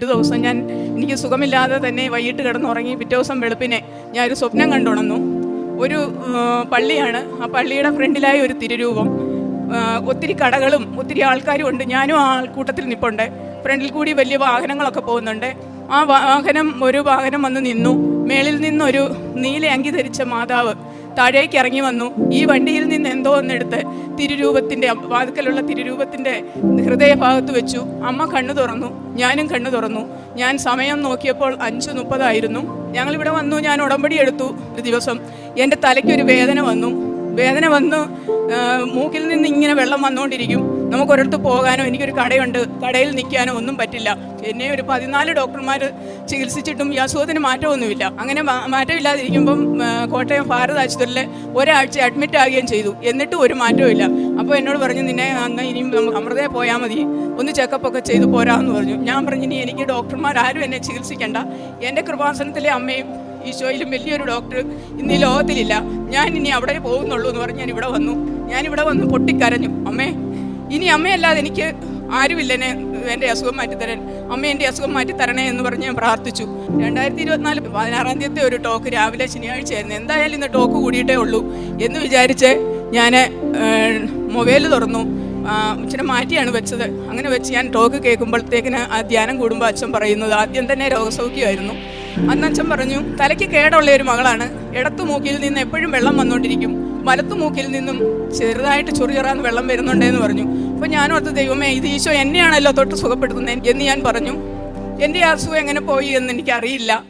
ഒരു ദിവസം ഞാൻ എനിക്ക് സുഖമില്ലാതെ തന്നെ വൈകിട്ട് കിടന്നുറങ്ങി പിറ്റേ ദിവസം വെളുപ്പിനെ ഞാൻ ഒരു സ്വപ്നം കണ്ടുണന്നു ഒരു പള്ളിയാണ്. ആ പള്ളിയുടെ ഫ്രണ്ടിലായ ഒരു തിരുരൂപം. ഒത്തിരി കടകളും ഒത്തിരി ആൾക്കാരും ഉണ്ട്. ഞാനും ആ ആൾക്കൂട്ടത്തിൽ നിൽപ്പുണ്ട് ഫ്രണ്ടിൽ കൂടി വലിയ വാഹനങ്ങളൊക്കെ പോകുന്നുണ്ട്. ആ വാഹനം ഒരു വാഹനം വന്ന് നിന്നു. മേളിൽ നിന്നൊരു നീല അങ്കി ധരിച്ച മാതാവ് താഴേക്ക് ഇറങ്ങി വന്നു. ഈ വണ്ടിയിൽ നിന്ന് എന്തോ ഒന്നെടുത്ത് തിരുരൂപത്തിന്റെ വാതുക്കലുള്ള തിരുരൂപത്തിന്റെ ഹൃദയഭാഗത്ത് വെച്ചു. അമ്മ കണ്ണു തുറന്നു. ഞാനും കണ്ണു തുറന്നു. ഞാൻ സമയം നോക്കിയപ്പോൾ അഞ്ച് മുപ്പതായിരുന്നു. ഞങ്ങളിവിടെ വന്നു. ഞാൻ ഉടമ്പടി എടുത്തു ഒരു ദിവസം. എന്റെ തലയ്ക്കൊരു വേദന വന്നു. വേദന വന്ന് മൂക്കിൽ നിന്ന് ഇങ്ങനെ വെള്ളം വന്നുകൊണ്ടിരിക്കും. നമുക്ക് ഒരിടത്ത് പോകാനോ എനിക്കൊരു കടയുണ്ട് കടയിൽ നിൽക്കാനോ ഒന്നും പറ്റില്ല. എന്നെ ഒരു പതിനാല് ഡോക്ടർമാർ ചികിത്സിച്ചിട്ടും ഈ അസുഖത്തിന് മാറ്റമൊന്നുമില്ല. അങ്ങനെ മാറ്റമില്ലാതിരിക്കുമ്പം കോട്ടയം ഭാരത ആശുപത്രിയിൽ ഒരാഴ്ച അഡ്മിറ്റ് ആകുകയും ചെയ്തു. എന്നിട്ടും ഒരു മാറ്റവും ഇല്ല അപ്പോൾ എന്നോട് പറഞ്ഞു നിന്നെ അന്ന് ഇനിയും അമൃതയെ പോയാൽ മതി. ഒന്ന് ചെക്കപ്പ് ഒക്കെ ചെയ്ത് പോരാമെന്ന് പറഞ്ഞു. ഞാൻ പറഞ്ഞു ഇനി എനിക്ക് ഡോക്ടർമാർ ആരും എന്നെ ചികിത്സിക്കേണ്ട. എന്റെ കൃപാസനത്തിലെ അമ്മയും ഈശോയിലും വലിയൊരു ഡോക്ടർ ഇന്ന് ഈ ലോകത്തിലില്ല. ഞാൻ ഇനി അവിടെ പോകുന്നുള്ളൂ എന്ന് പറഞ്ഞ് ഞാൻ ഇവിടെ വന്നു. ഞാൻ ഇവിടെ വന്ന് പൊട്ടിക്കരഞ്ഞു. അമ്മേ ഇനി അമ്മയല്ലാതെ എനിക്ക് ആരുമില്ല. എന്നെ എന്റെ അസുഖം മാറ്റിത്തരാൻ അമ്മ എന്റെ അസുഖം മാറ്റിത്തരണേ എന്ന് പറഞ്ഞ് ഞാൻ പ്രാർത്ഥിച്ചു. രണ്ടായിരത്തി ഇരുപത്തിനാല് പതിനാറാം തീയതി ഒരു ടോക്ക് രാവിലെ ശനിയാഴ്ചയായിരുന്നു. എന്തായാലും ഇന്ന് ടോക്ക് കൂടിയിട്ടേ ഉള്ളൂ എന്ന് വിചാരിച്ച് ഞാൻ മൊബൈൽ തുറന്നു. ഇച്ചിരി മാറ്റിയാണ് വെച്ചത്. അങ്ങനെ വെച്ച് ഞാൻ ടോക്ക് കേൾക്കുമ്പോഴത്തേക്കിന് ആ ധ്യാനം കൂടുമ്പോൾ അച്ഛൻ പറയുന്നത് ആദ്യം തന്നെ രോഗസൗഖ്യമായിരുന്നു. അന്ന് അച്ഛൻ പറഞ്ഞു തലയ്ക്ക് കേടുള്ള ഒരു മകളാണ്. ഇടത്തു മൂക്കിൽ നിന്ന് എപ്പോഴും വെള്ളം വന്നുകൊണ്ടിരിക്കും വലത്തു മൂക്കിൽ നിന്നും ചെറുതായിട്ട് ചൊറിയറാന്ന് വെള്ളം വരുന്നുണ്ടെന്ന് പറഞ്ഞു. അപ്പോൾ ഞാനോർത്ത് ദൈവമേ ഇത് ഈശോ എന്നെയാണല്ലോ തൊട്ട് സുഖപ്പെടുത്തുന്നത് എന്ന് ഞാൻ പറഞ്ഞു. എന്റെ അസുഖം എങ്ങനെ പോയി എന്ന് എനിക്കറിയില്ല.